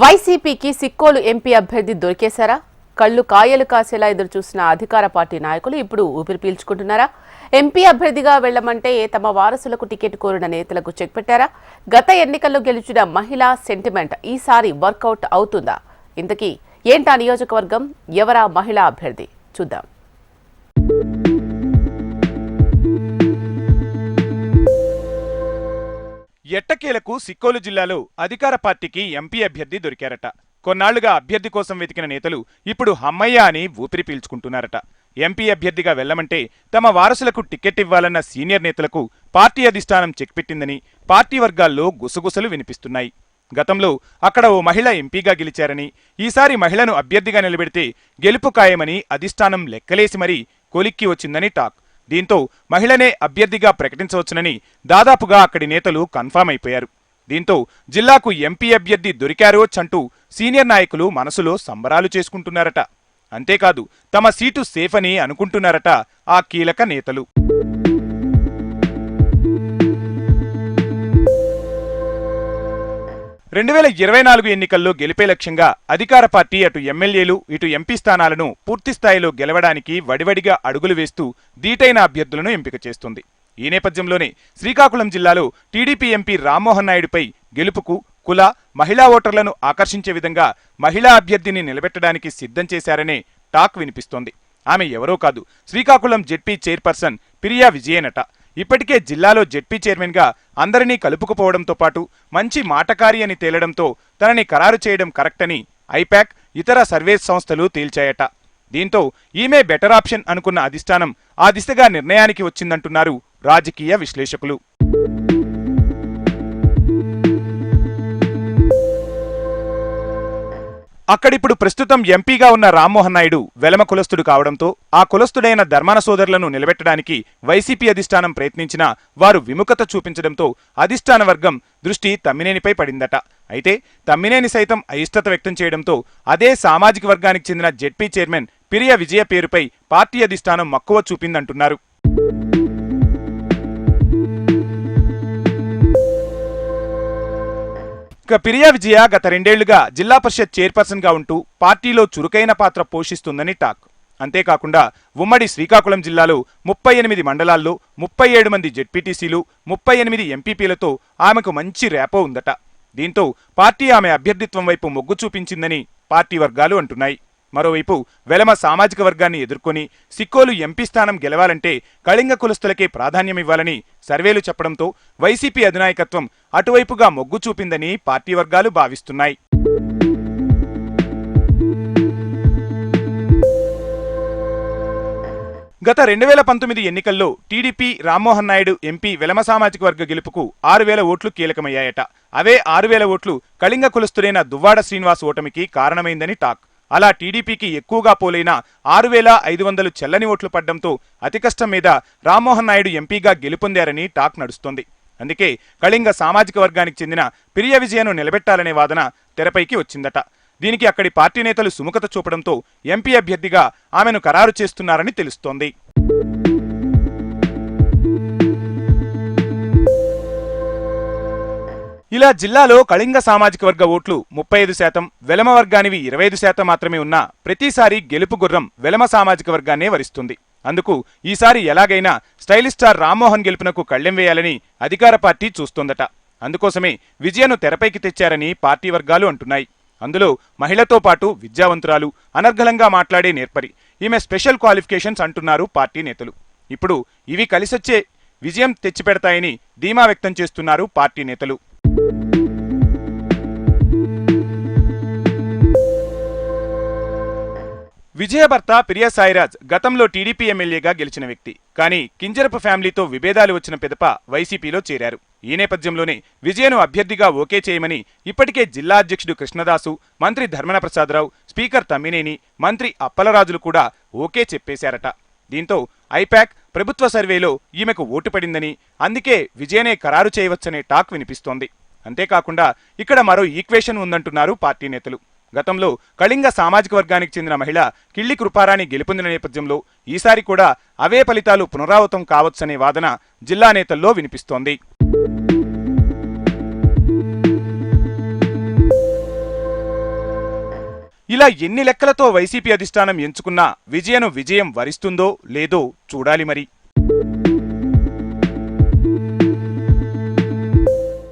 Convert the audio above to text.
వైసీపీకి సిక్కోలు ఎంపీ అభ్యర్థి దొరికేశారా? కళ్ళు కాయలు కాసేలా ఎదురు చూసిన అధికార పార్టీ నాయకులు ఇప్పుడు ఊపిరి పీల్చుకుంటున్నారా? ఎంపీ అభ్యర్థిగా వెళ్ళమంటే తమ వారసులకు టికెట్ కోరిన నేతలకు చెక్ పెట్టారా? గత ఎన్నికల్లో గెలిచిన మహిళా సెంటిమెంట్ ఈసారి వర్కౌట్ అవుతుందా? ఇంతకీ ఏంటా నియోజకవర్గం? ఎవరా మహిళా అభ్యర్థి? చూద్దాం. ఎట్టకేలకు సిక్కోలు జిల్లాలో అధికార పార్టీకి ఎంపీ అభ్యర్థి దొరికారట. కొన్నాళ్ళుగా అభ్యర్థి కోసం వెతికిన నేతలు ఇప్పుడు హమ్మయ్య అని ఊపిరి పీల్చుకుంటున్నారట. ఎంపీ అభ్యర్థిగా వెళ్ళమంటే తమ వారసులకు టికెట్ ఇవ్వాలన్న సీనియర్ నేతలకు పార్టీ అధిష్టానం చెక్ పెట్టిందని పార్టీ వర్గాల్లో గుసగుసలు వినిపిస్తున్నాయి. గతంలో అక్కడ ఓ మహిళ ఎంపీగా గెలిచారని ఈసారి మహిళను అభ్యర్థిగా నిలబెడితే గెలుపు ఖాయమని అధిష్టానం లెక్కలేసి మరీ కొలిక్కి వచ్చిందని టాక్. దీంతో మహిళనే అభ్యర్థిగా ప్రకటించవచ్చునని దాదాపుగా అక్కడి నేతలు కన్ఫామ్ అయిపోయారు. దీంతో జిల్లాకు ఎంపీ అభ్యర్థి దొరికారోచంటూ సీనియర్ నాయకులు మనసులో సంబరాలు చేసుకుంటున్నారట. అంతేకాదు తమ సీటు సేఫ్ అని అనుకుంటున్నారట ఆ కీలక నేతలు. రెండు వేల ఇరవై నాలుగు ఎన్నికల్లో గెలిపే లక్ష్యంగా అధికార పార్టీ అటు ఎమ్మెల్యేలు ఇటు ఎంపీ స్థానాలను పూర్తిస్థాయిలో గెలవడానికి వడివడిగా అడుగులు వేస్తూ దీటైన అభ్యర్థులను ఎంపిక చేస్తుంది. ఈ నేపథ్యంలోనే శ్రీకాకుళం జిల్లాలో టీడీపీ ఎంపీ రామ్మోహన్ నాయుడుపై గెలుపుకు కుల మహిళా ఓటర్లను ఆకర్షించే విధంగా మహిళా అభ్యర్థిని నిలబెట్టడానికి సిద్ధం చేశారనే టాక్ వినిపిస్తోంది. ఆమె ఎవరో కాదు. శ్రీకాకుళం జెడ్పీ చైర్పర్సన్ పిరియా విజయనట. ఇప్పటికే జిల్లాలో జెడ్పీ చైర్మన్గా అందరినీ కలుపుకుపోవడంతో పాటు మంచి మాటకారి అని తేలడంతో తనని ఖరారు చేయడం కరెక్ట్ అని ఐపాక్ ఇతర సర్వేస్ సంస్థలు తేల్చాయట. దీంతో ఈమె బెటర్ ఆప్షన్ అనుకున్న అధిష్టానం ఆ దిశగా నిర్ణయానికి వచ్చిందంటున్నారు రాజకీయ విశ్లేషకులు. అక్కడిప్పుడు ప్రస్తుతం ఎంపీగా ఉన్న రామ్మోహన్ నాయుడు వెలమ కులస్తుడు కావడంతో ఆ కులస్తుడైన ధర్మాన సోదరులను నిలబెట్టడానికి వైసీపీ అధిష్టానం ప్రయత్నించినా వారు విముఖత చూపించడంతో అధిష్టాన వర్గం దృష్టి తమ్మినేనిపై పడిందట. అయితే తమ్మినేని సైతం అయిష్టత వ్యక్తం చేయడంతో అదే సామాజిక వర్గానికి చెందిన జెడ్పీ చైర్మన్ పిరియ విజయ పేరుపై పార్టీ అధిష్టానం మక్కువ చూపిందంటున్నారు. ఇక పిరియా విజయ గత రెండేళ్ళుగా జిల్లా పరిషత్ చైర్పర్సన్గా ఉంటూ పార్టీలో చురుకైన పాత్ర పోషిస్తుందని టాక్. అంతేకాకుండా ఉమ్మడి శ్రీకాకుళం జిల్లాలో ముప్పై ఎనిమిది మండలాల్లో ముప్పై ఏడు మంది జెడ్పీటీసీలు ముప్పై ఎనిమిది ఎంపీపీలతో ఆమెకు మంచి ర్యాపో ఉందట. దీంతో పార్టీ ఆమె అభ్యర్థిత్వం వైపు మొగ్గు చూపించిందని పార్టీ వర్గాలు అంటున్నాయి. మరోవైపు వెలమ సామాజిక వర్గాన్ని ఎదుర్కొని సిక్కోలు ఎంపీ స్థానం గెలవాలంటే కళింగ కులస్తులకే ప్రాధాన్యమివ్వాలని సర్వేలు చెప్పడంతో వైసీపీ అధినాయకత్వం అటువైపుగా మొగ్గు చూపిందని పార్టీ వర్గాలు భావిస్తున్నాయి. గత రెండు వేల పంతొమ్మిది ఎన్నికల్లో టీడీపీ రామ్మోహన్ నాయుడు ఎంపీ వెలమ సామాజిక వర్గ గెలుపుకు ఆరు వేల ఓట్లు కీలకమయ్యాయట. అవే ఆరు వేల ఓట్లు కళింగ కులస్తుడైన దువ్వాడ శ్రీనివాస్ ఓటమికి కారణమైందని టాక్. అలా టీడీపీకి ఎక్కువగా పోలైన ఆరు వేల ఐదు వందలు చెల్లని ఓట్లు పడ్డంతో అతి కష్టం మీద రామ్మోహన్ నాయుడు ఎంపీగా గెలుపొందారని టాక్ నడుస్తోంది. అందుకే కళింగ సామాజిక వర్గానికి చెందిన పిరియ విజయను నిలబెట్టాలనే వాదన తెరపైకి వచ్చిందట. దీనికి అక్కడి పార్టీ నేతలు సుముఖత చూపడంతో ఎంపీ అభ్యర్థిగా ఆమెను ఖరారు చేస్తున్నారని తెలుస్తోంది. ఇలా జిల్లాలో కళింగ సామాజిక వర్గ ఓట్లు ముప్పై ఐదు శాతం వెలమ వర్గానివి ఇరవై ఐదు శాతం మాత్రమే ఉన్నా ప్రతిసారి గెలుపు గుర్రం వెలమ సామాజిక వర్గాన్నే వరిస్తుంది. అందుకు ఈసారి ఎలాగైనా స్టైలిష్ స్టార్ రామ్మోహన్ గెలుపునకు కళ్ళెం వేయాలని అధికార పార్టీ చూస్తోందట. అందుకోసమే విజయను తెరపైకి తెచ్చారని పార్టీ వర్గాలు అంటున్నాయి. అందులో మహిళతో పాటు విద్యావంతురాలు అనర్గళంగా మాట్లాడే నేర్పరి. ఈమె స్పెషల్ క్వాలిఫికేషన్స్ అంటున్నారు పార్టీ నేతలు. ఇప్పుడు ఇవి కలిసొచ్చే విజయం తెచ్చిపెడతాయని ధీమా వ్యక్తం చేస్తున్నారు పార్టీ నేతలు. విజయభర్త భర్త సాయిరాజ్ గతంలో టీడీపీ ఎమ్మెల్యేగా గెలిచిన వ్యక్తి. కానీ కింజరపు ఫ్యామిలీతో విభేదాలు వచ్చిన పిదప వైసీపీలో చేరారు. ఈ నేపథ్యంలోనే విజయను అభ్యర్థిగా ఓకే చేయమని ఇప్పటికే జిల్లా అధ్యక్షుడు కృష్ణదాసు మంత్రి ధర్మన ప్రసాదరావు స్పీకర్ తమ్మినేని మంత్రి అప్పలరాజులు కూడా ఓకే చెప్పేశారట. దీంతో ఐపాక్ ప్రభుత్వ సర్వేలో ఈమెకు ఓటు పడిందని అందుకే విజయనే ఖరారు చేయవచ్చనే టాక్ వినిపిస్తోంది. అంతేకాకుండా ఇక్కడ మరో ఈక్వేషన్ ఉందంటున్నారు పార్టీ నేతలు. గతంలో కళింగ సామాజిక వర్గానికి చెందిన మహిళ కిళ్ళి కృపారాణి గెలుపొందిన నేపథ్యంలో ఈసారి కూడా అవే ఫలితాలు పునరావృతం కావచ్చనే వాదన జిల్లా నేతల్లో వినిపిస్తోంది. ఇలా ఎన్ని లెక్కలతో వైసీపీ అధిష్టానం ఎంచుకున్నా విజయను విజయం వరిస్తుందో లేదో చూడాలి మరి.